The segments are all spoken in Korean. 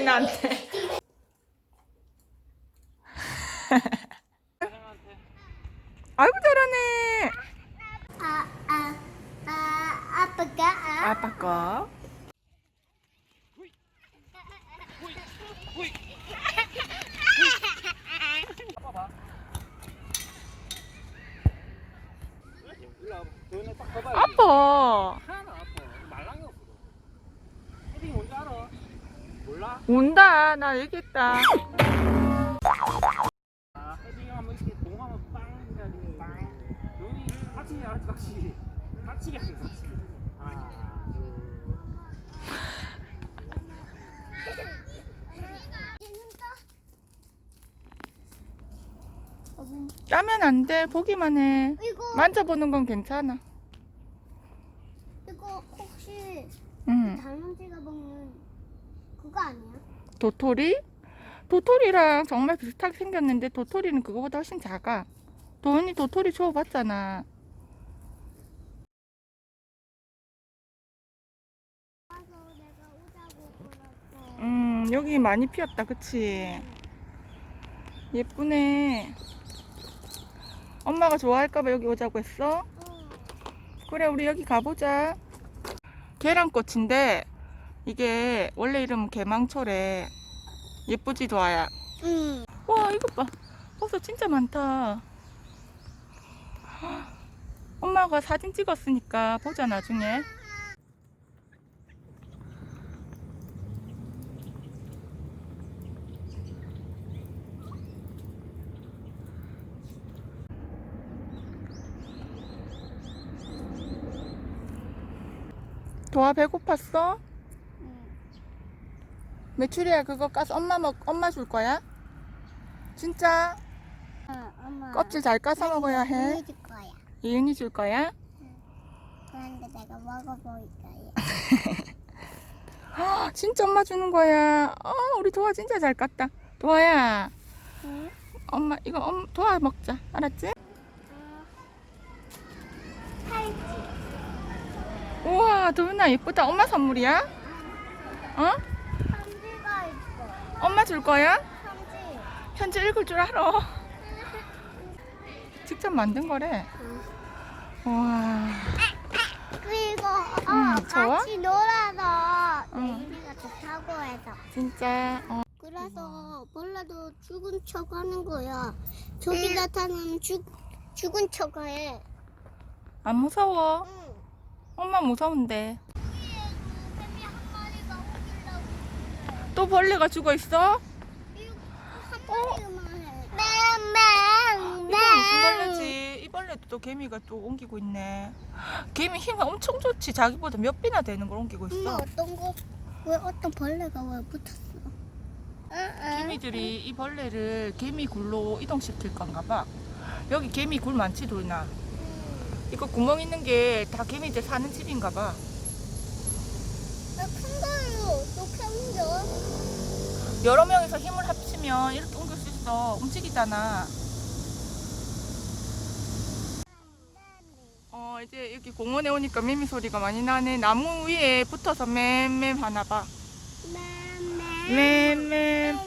나한테 나한테. 아이고 잘하네. 아, 아, 아, 아빠가, 아, 아빠 거. 아빠 하나 아파. 말랑이 없어. 헤딩 뭔지 알아? 몰라? 온다. 나 얘기했다. 이렇게 빵 해가지고. 여기 알았지 하지. 하나, 까면 안 돼. 보기만 해. 이거, 만져보는 건 괜찮아. 이거 혹시 응. 달mon지가 먹는 그거 아니야? 도토리? 도토리랑 정말 비슷하게 생겼는데 도토리는 그거보다 훨씬 작아. 도훈이 도토리 주워봤잖아. 와서 내가 오자고 그랬어. 음, 여기 많이 피었다, 그치? 예쁘네. 엄마가 좋아할까봐 여기 오자고 했어? 어, 그래, 우리 여기 가보자. 계란꽃인데, 이게 원래 이름은 개망초래. 예쁘지, 도아야? 응. 와, 이것 봐. 버섯 진짜 많다. 엄마가 사진 찍었으니까 보자, 나중에. 도아 배고팠어? 응. 메추리야 그거 까서 엄마 먹 엄마 줄 거야? 진짜 어, 엄마. 껍질 잘 까서 먹어야 해. 해줄 거야. 이은이 줄 거야? 그런데 내가 먹어볼 거야. 아, 진짜 엄마 주는 거야. 어, 우리 도아 진짜 잘 깠다. 도아야, 응? 엄마 이거 엄 도아 먹자. 알았지? 팔찌. 우와, 도윤아 예쁘다. 엄마 선물이야? 어? 줄 거야? 편지. 읽을 줄 알아. 직접 만든 거래. 와, 그리고 어, 음, 좋아? 같이 놀아서 응. 내일이가 좋다고 해서. 진짜. 어. 그래서 벌레도 죽은 척 하는 거야. 저기 나타나면 죽, 죽은 척 해. 안 무서워. 응. 엄마 무서운데. 뱀이 한 마리가 오길라고. 또 벌레가 죽어 있어? 이거 무슨 벌레지? 이 벌레도 또 개미가 또 옮기고 있네. 개미 힘이 엄청 좋지. 자기보다 몇 배나 되는 걸 옮기고 엄마 있어. 어떤 거? 왜 어떤 벌레가 왜 붙었어? 개미들이 이 벌레를 개미 굴로 이동시킬 건가 봐. 여기 개미 굴 많지, 돌나? 이거 구멍 있는 게 다 개미들 사는 집인가 봐. 큰거 옮겨. 여러 명이서 힘을 합치면 이렇게 옮길 수 있어. 움직이잖아. 어, 이제 여기 공원에 오니까 매미 소리가 많이 나네. 나무 위에 붙어서 맴맴 하나 봐. 맴맴.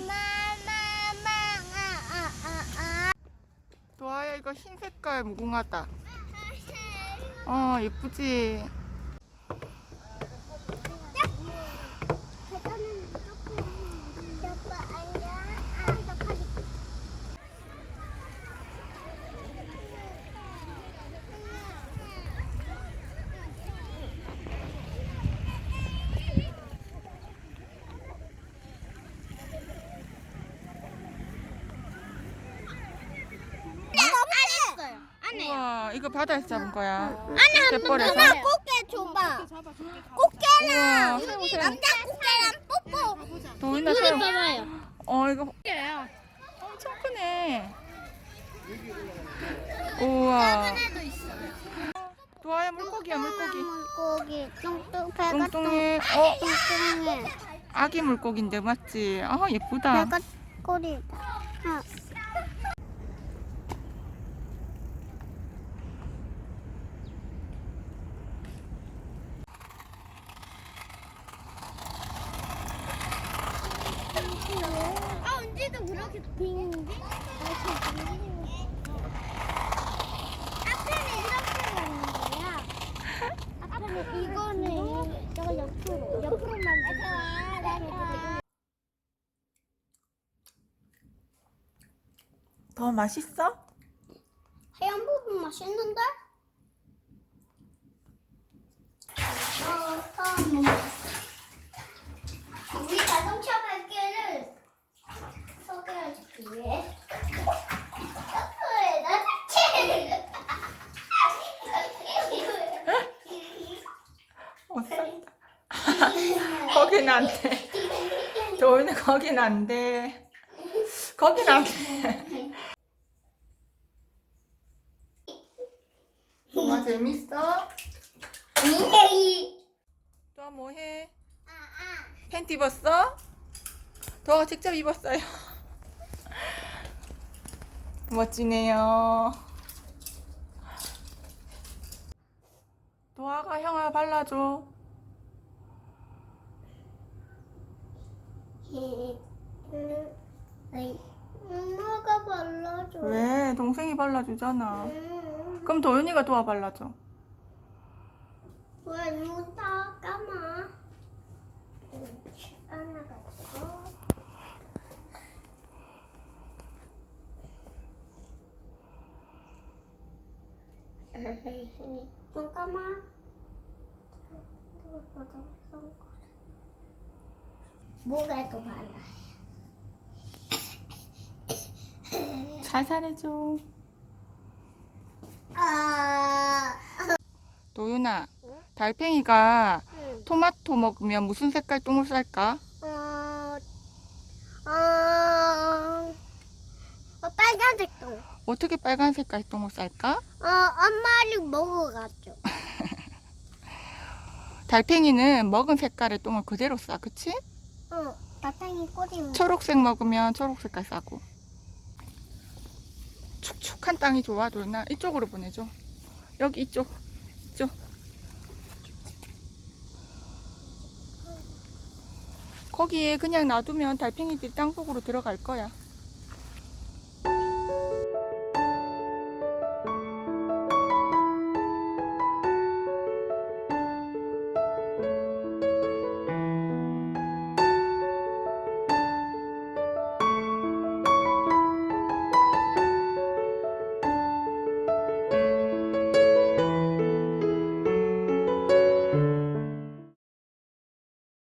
도아야, 이거 흰 색깔 무궁화다. 어, 예쁘지? 안에 우와, 이거 바다에서 잡은 거야. 갯벌에서? 누나 꽃게 줘봐. 우와, 꽃게랑 새우, 새우. 남자 꽃게랑 뽀뽀. 도인아 새우. 봐봐요. 어, 이거 엄청 크네. 우와. 도아야, 물고기야, 물고기. 물고기. 뚱뚱 배가 뚱뚱해. 어, 뚱뚱해. 아기 물고기인데, 맞지? 아, 예쁘다. 배가 꼬리다. 어. 여기도 그렇게 빙빙 이렇게 빙빙 앞에는 이렇게 가는 거야 앞에는 이거는 저거 옆으로 옆으로 만들어 더 맛있어? 하얀 부분 맛있는데? 우리 자동차 발길을 소개해주기 위해 나 거긴 안 돼. 도윤이 거긴 안 돼. 거긴 안 돼. 엄마 재밌어? 또 뭐해? 팬티 입었어? 더 직접 입었어요. 멋지네요. 도아가 형아 발라줘. 엄마가 발라줘. 왜? 동생이 발라주잖아. 음, 그럼 도윤이가 도와 발라줘. 왜눈다 감아? 안아가지고. 눈 감아. 목에도 발라. 살살해줘. 아. 도윤아, 달팽이가 응. 토마토 먹으면 무슨 색깔 똥을 쌀까? 어, 어, 어, 빨간색 똥. 어떻게 빨간 색깔 똥을 쌀까? 어, 엄마를 먹어갔죠. 달팽이는 먹은 색깔의 똥을 그대로 싸, 그치? 어, 나탕이 꼬리. 초록색 먹으면 초록 색깔 싸고. 축축한 땅이 좋아, 도윤아. 이쪽으로 보내줘. 여기 이쪽, 이쪽. 거기에 그냥 놔두면 달팽이들이 땅 속으로 들어갈 거야.